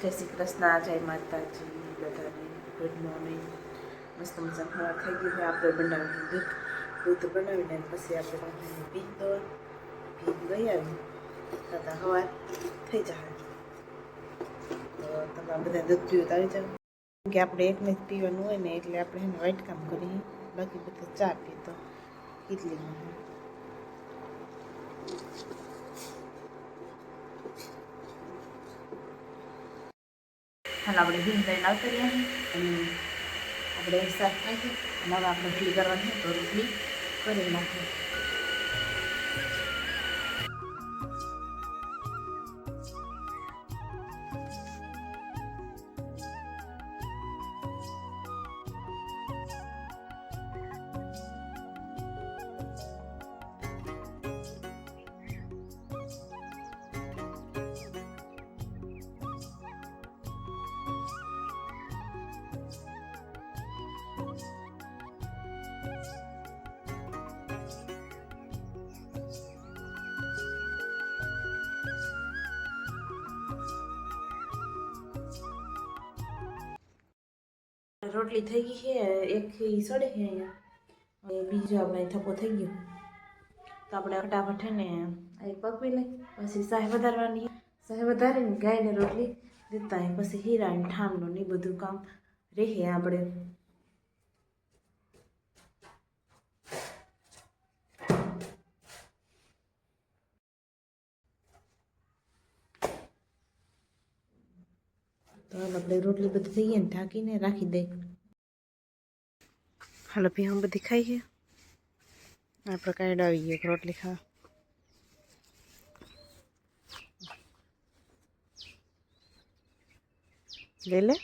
જય શ્રી કૃષ્ણ જય માતાજી બધાને ગુડ મોર્નિંગ મસ્ત મજા ખવાર થઈ ગયું હોય આપણે બનાવીને દૂધ દૂધ બનાવીને પછી આપણે બાંધીને પી દો પી લઈ આવી તથા હવા થઈ જાય તો તમે બધા દૂધ પીવું આવી જાવ કે આપણે એકને જ પીવાનું હોય ને એટલે આપણે એને વાઇટ કામ કરીએ બાકી બધા ચા પીતો ઇડલીમાં હાલ આપણે ભીમ લઈને આવતા રહ્યા અને આપણે સાફ નાખીએ અને હવે આપણે રોટલી કરવાની તો રોટલી કરી નાખીએ. રોટલી થઈ ગઈ છે, એક સડે છે અહીંયા. બીજો આપણે થપ્પો થઈ ગયો. તો આપણે ફટાફટ ને આ પકવી લઈ, પછી સાહે વધારવાની. સાહે વધારીને ગાયને રોટલી દેતા પછી હીરા ઠામનું ને બધું કામ રહે આપણે. તો હાલ આપણે રોટલી બધી થઈ ગઈ ને ઢાંકીને રાખી દઈ હાલો ભી હમ બધી ખાઈએ આપણે કાંઈ આવી ગયો રોટલી ખાવા લઈ લે.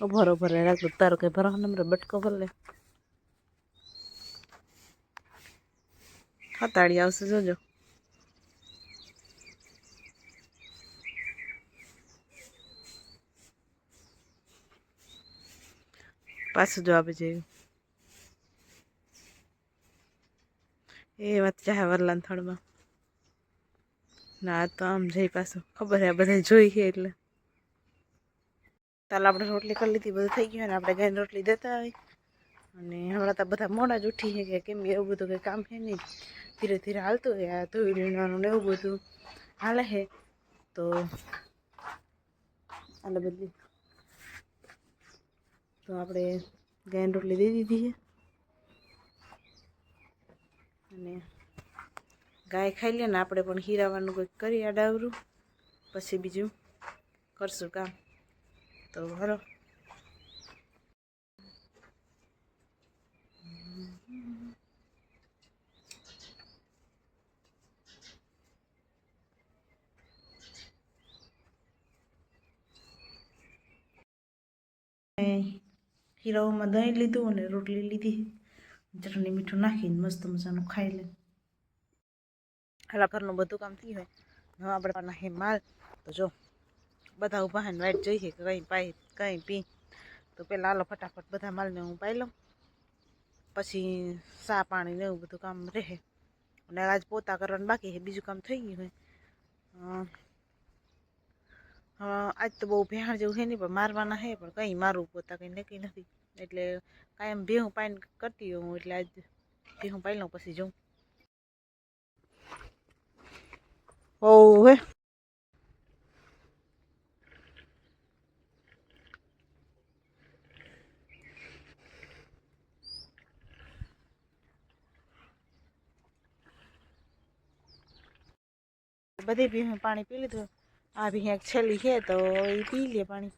ઉભર ઉભર રાખ તારો કઈ ભરો નંબર બટકો ભર લે. હતાડી આવશે, જોજો. પાછું જવાબ જેવું એ વાત ચાહે વરલાન થળમાં ના તો આમ જઈ પાછું. ખબર હે બધા જોઈ છે એટલે. તાલ આપણે રોટલી કરી લીધી, બધું થઈ ગયું ને આપણે ગાયને રોટલી દેતા આવી અને હમણાં તો બધા મોડા જ ઉઠી છે કે કેમ એવું બધું કંઈ કામ છે નહીં. ધીરે ધીરે હાલતું હોય, આ ધોઈ લેવાનું ને એવું બધું. હાલે છે તો, આલે બદલી તો આપણે ગાયને રોટલી દઈ દીધી છે. અને ગાય ખાઈ લે ને આપણે પણ હીરાવાનું કંઈક કરી આડાવરું પછી બીજું કરશું કામ. તો હલો. હીરાઓમાં દહીં લીધું અને રોટલી લીધી. ચટણી મીઠું નાખીને મસ્ત મજાનું ખાઈ લે. હાલા ઘરનું બધું કામ થયું હોય. હવે આપણે પણ નાખીએ માલ. તો જો, બધા ઊભા હોય ને વાઈટ જોઈએ કે કંઈ પાઈ, કંઈ પી. તો પહેલાં હાલો ફટાફટ બધા માલને હું પાઈ લઉં. પછી સા પાણી ને એવું બધું કામ રહે. અને આજ પોતા કરવાનું બાકી છે બીજું કામ થઈ ગયું હોય હા આજ તો બહુ ભેહાણ જેવું છે નહીં પણ મારવાના છે, પણ કંઈ મારવું પોતા કંઈ નક્કી નથી. એટલે કાયમ ભેહું પાઈને કરતી હોઉં, એટલે આજ ભેહું પાઈ લઉં પછી જઉં. ઓવે બધી ભી પાણી પી લીધું. આ ભી એક છેલ્લી છે તો એ પી લે પાણી.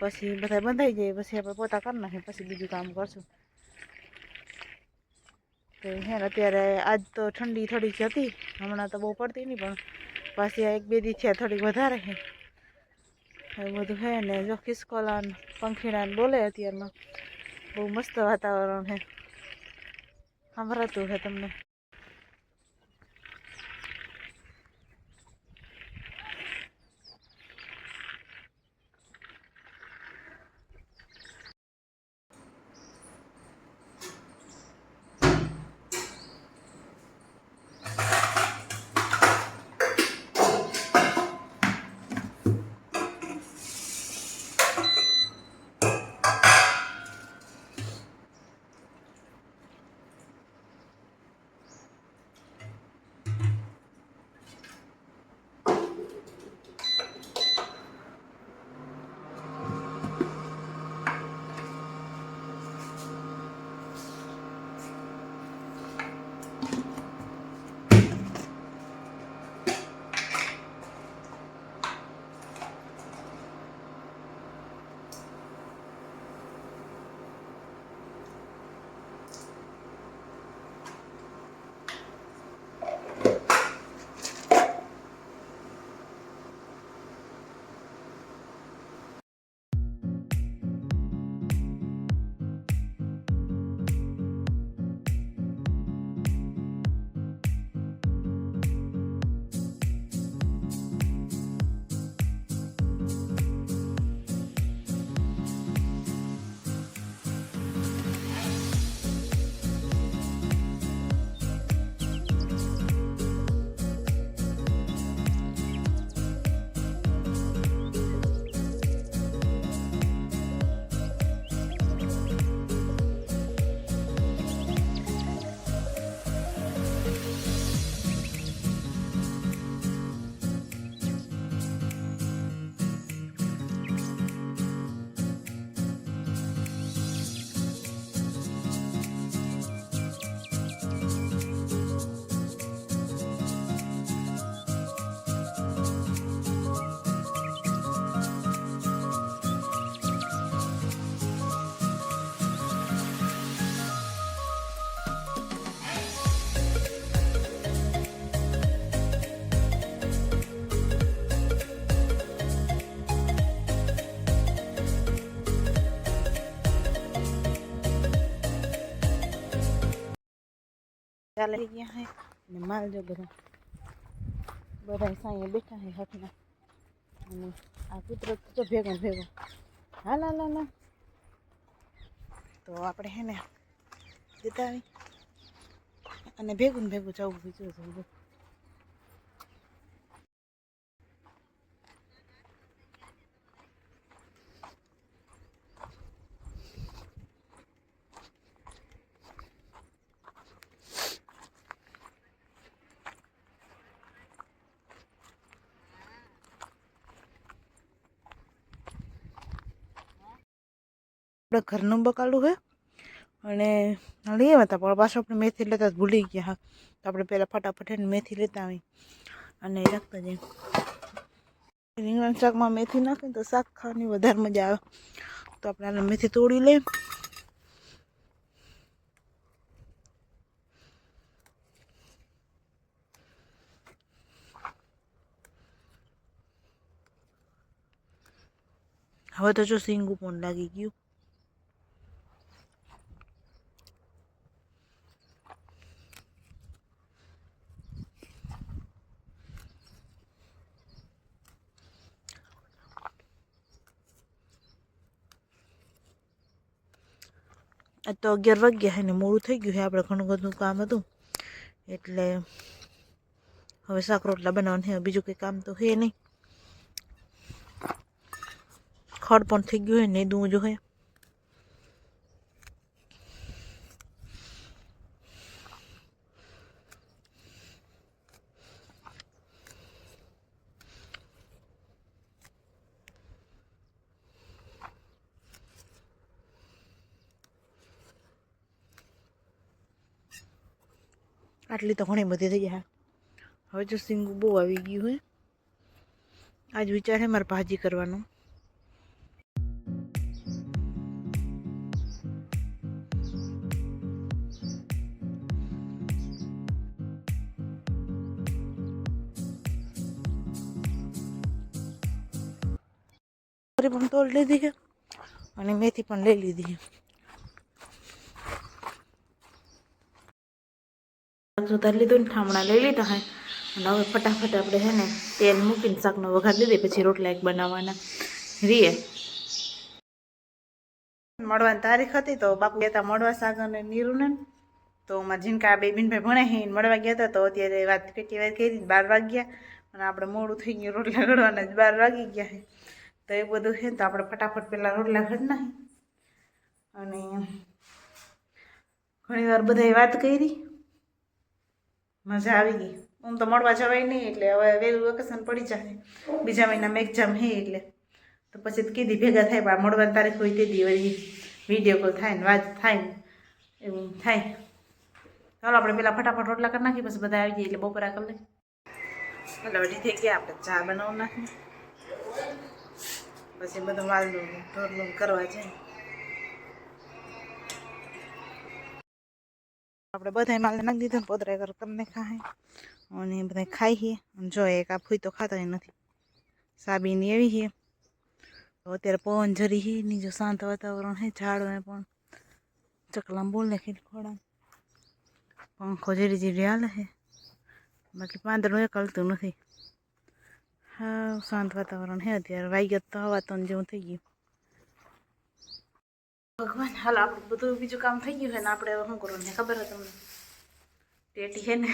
પછી બધા બંધાઈ જાય, પછી આપણે પોતા કરી નાખીએ, પછી બીજું કામ કરશું. તો હે અત્યારે આજ તો ઠંડી થોડીક હતી, હમણાં તો બહુ પડતી નહીં પણ પાછી એક બે દી થયા થોડીક વધારે છે. એવું બધું હે ને જો ખિસકોલા પંખીડા બોલે અત્યારમાં. બહુ મસ્ત વાતાવરણ છે સંભળાતું છે તમને? ચાલે. ગયા હે અને માલ જો બધા બધા સાંયે બેઠા હે હકના અને આ કૂતરો તો ભેગો ભેગો. હાલ હાલ હાલ. તો આપણે હે ને જતા અને ભેગું ભેગું જવું બીજું જવું. આપણે ઘરનું બકાલું છે અને લઈ હતા પણ પાછું આપણે મેથી લેતા ભૂલી ગયા હા. તો આપણે પહેલાં ફટાફટ એને મેથી લેતા આવી અને રાખતા જઈએ. રીંગણ શાકમાં મેથી નાખીને તો શાક ખાવાની વધારે મજા આવે. તો આપણે આને મેથી તોડી લઈએ. હવે તો જો સિંગું પણ લાગી ગયું. આજ તો અગિયાર વાગ્યા છે ને મોડું થઈ ગયું છે આપણે ઘણું બધું કામ હતું. એટલે હવે શાક રોટલા બનાવવાનું છે બીજું કંઈ કામ તો છે નહીં. ખડ પણ થઈ ગયું હોય ને, દૂધ જો આટલી તો ઘણી બધી થઈ જાય હવે જો સિંગું બહુ આવી ગયું હોય આજ વિચાર છે મારે ભાજી કરવાનો. પણ તોડ લીધી છે અને મેથી પણ લઈ લીધી છે સુધારી લીધું ને ઠામણા લઈ લીધા હે. અને હવે ફટાફટ આપણે છે ને તેલ મૂકીને શાકનો વઘાર દીધી પછી રોટલા એક બનાવવાના. રીએ. મળવાની તારીખ હતી તો બાપુ ગયા હતા મળવા સાગર અને નીરુને. તો મારા જીનકા બે બિનભાઈ ભણે એને મળવા ગયા હતા તો અત્યારે વાત પેટી વાત કરી, બાર વાગ્યા. અને આપણે મોડું થઈ ગયું, રોટલા ઘડવાના જ બાર વાગી ગયા છે તો એ બધું છે તો આપણે ફટાફટ પહેલાં રોટલા ઘડ નાખી અને ઘણી વાર બધાએ વાત કરી. મજા આવી ગઈ. હું તો મળવા જવાય નહીં એટલે હવે વહેલું વેકેશન પડી જાય. બીજા મહિનામાં એક્ઝામ હે એટલે. તો પછી કીધી ભેગા થાય, પણ મળવાની તારીખ હોય તે દી વળી વીડિયો કોલ થાય ને વાત થાય, એવું થાય. ચાલો આપણે પેલા ફટાફટ રોટલા કરી નાખીએ, પછી બધા આવી જઈએ એટલે બપોરા લઈએ. એટલે વળી થઈ ગયા. આપણે ચા બનાવવા નાખીએ. પછી બધું માલનું ઢોરનું કરવા જાય. આપણે બધા માલ નાખી દીધો ને પોતરા કર ખાય અને બધા ખાઈએ અને જો એક આ ફૂઈ તો ખાતા નથી. સાબીની એવી છે અત્યારે પવન જરી છે ની જો શાંત વાતાવરણ છે ઝાડોને પણ. ચકલા બોલ ને ખીલખોડા પંખો જીરી જીરી હાલે છે બાકી પાંદડું એક હલતું નથી. હા શાંત વાતાવરણ છે અત્યારે. વાગ્યા તો હવા તો જેવું થઈ ગયું. ભગવાન, હાલ, આપણું બધું બીજું કામ થઈ ગયું છે ને આપણે હવે શું કરવું ને ખબર છે તમને? ટેટી હે ને,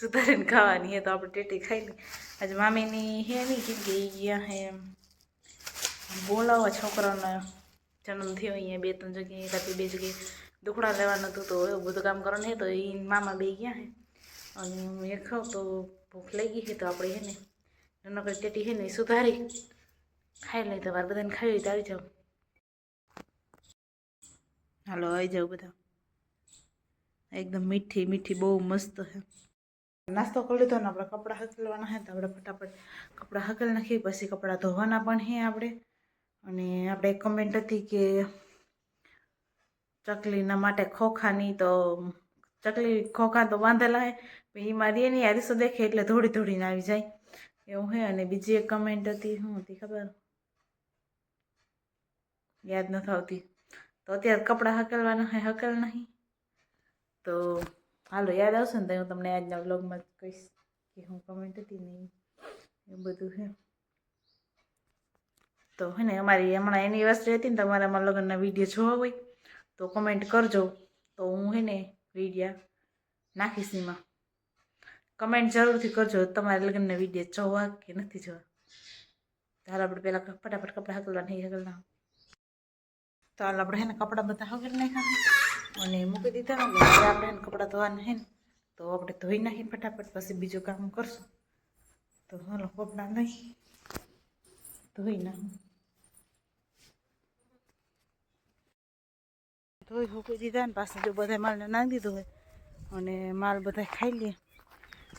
સુધારીને ખાવાની હે તો આપણે ટેટી ખાઈ લઈ આજે મામીની હે નહીં કેમ કે ગયા હે બોલાવવા છોકરાનો. જન્મ થયો અહીંયા બે ત્રણ જગ્યાએ એકાદી બે જગ્યાએ દુખડા લેવાનું હતું તો એવું બધું કામ કરવાનું હે તો એ મામા બે ગયા હે અને હું એ ખાઉં તો ભૂખ લાગી છે તો આપણે હે ને નકર ટેટી છે ને સુધારી. ખાઈ લઈ તમારે બધાને ખાવી હોય તો આવી જાઓ. હાલો આવી જાઓ બધા. એકદમ મીઠી મીઠી, બહુ મસ્ત છે. નાસ્તો કરી લીધો ને આપણે કપડાં હકલવાના હે તો આપણે ફટાફટ કપડાં હકલ નાખીએ, પછી કપડાં ધોવાના પણ હે આપણે. અને આપણે એક કમેન્ટ હતી કે ચકલીના માટે ખોખાની તો ચકલી ખોખા તો બાંધેલા હે એ મારી એની આરીસો દેખે એટલે ધોળી થોડીને આવી જાય. એવું હે અને બીજી એક કમેન્ટ હતી, શું હતી ખબર? યાદ નથી આવતી. તો અત્યારે કપડાં હકલવાના હે, હકલ નહીં. તો હાલો, યાદ આવશે ને તો હું તમને આજના વ્લોગમાં કહીશ કે હું કમેન્ટ હતી નહીં એ બધું છે. તો હે ને, અમારી હમણાં એનિવર્સરી હતી ને તમારામાં લગ્નના વીડિયો જોવા હોય, તો કમેન્ટ કરજો. તો હું હે ને વિડીયા નાખીશ એમાં. કમેન્ટ જરૂરથી કરજો, તમારા લગ્નના વીડિયો જોવા કે નથી જોવા. હાલ, આપણે પહેલાં ફટાફટ કપડાં હકલવા નહીં હકલના તો હાલ આપણે હે કપડાં બધા હકલ નાખ્યા અને મૂકી દીધા આપણે હે કપડાં ધોવાના હે તો આપણે ધોઈ નાખીને ફટાફટ, પછી બીજું કામ કરશું. તો હાલો, કપડાં નહીં ધોઈ નાખું. ધોઈ હોકી દીધા ને પાછા જો બધા માલને નાખી દીધું હોય, અને માલ બધા ખાઈ લઈએ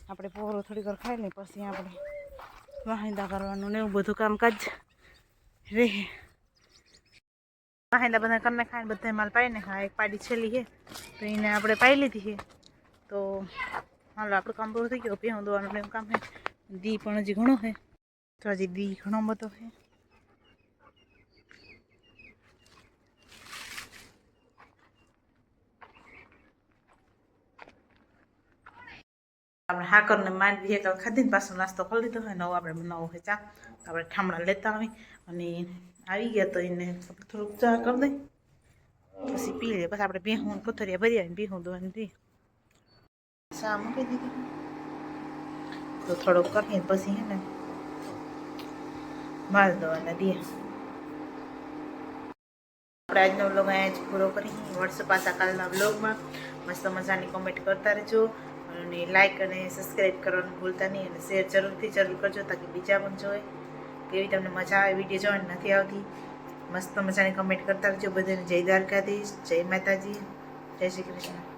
આપણે પોરો થોડીક વાર ખાઈ લઈએ પછી આપણે વાહિંદા કરવાનું ને એવું બધું કામકાજ રહે. વાહિંદા બધા કરીને ખાઈને બધા માલ પાઈ ને હા, એક પાડી છેલ્લી છે, તો એને આપણે પાડી લીધી છે. તો હાલો, આપણું કામ પૂરું થઈ ગયું. પીવું દોવાનું એવું કામ છે. દી પણ હજી ઘણો છે. તો હજી દી ઘણો બધો છે. આપણે હાકરને માંડવી એક ખાધી ને પાછો નાસ્તો કરી લીધો હોય નવો આપણે બનાવવો હોય ચા. તો આપણે ઠામડા લેતા આવી અને આવી ગયા તો એને થોડુંક ચા કરી દઈ. પછી પી લે. પછી આપણે બેહું કોથરિયા ભરી આવીને ભેહું દોવાની દઈએ ચા મૂકી દીધી. તો થોડોક કરીએ પછી હે ને માલ દવાના દઈએ આપણે આજનો વ્લોગ અહીંયા જ પૂરો કરી. વોટ્સઅપ પાછા કાલના વ્લોગમાં મસ્ત મજાની કોમેન્ટ કરતા રહેજો. અને લાઇક અને સબસ્ક્રાઈબ કરવાનું ભૂલતા નહીં. અને શેર જરૂરથી જરૂર કરજો તાકી બીજા પણ જોવે. કેવી તમને મજા આવે વીડિયો જોવાની નથી આવતી. મસ્ત મજાની કમેન્ટ કરતા રહેજો બધાને. જય દ્વારકાધીશ, જય માતાજી, જય શ્રી કૃષ્ણ.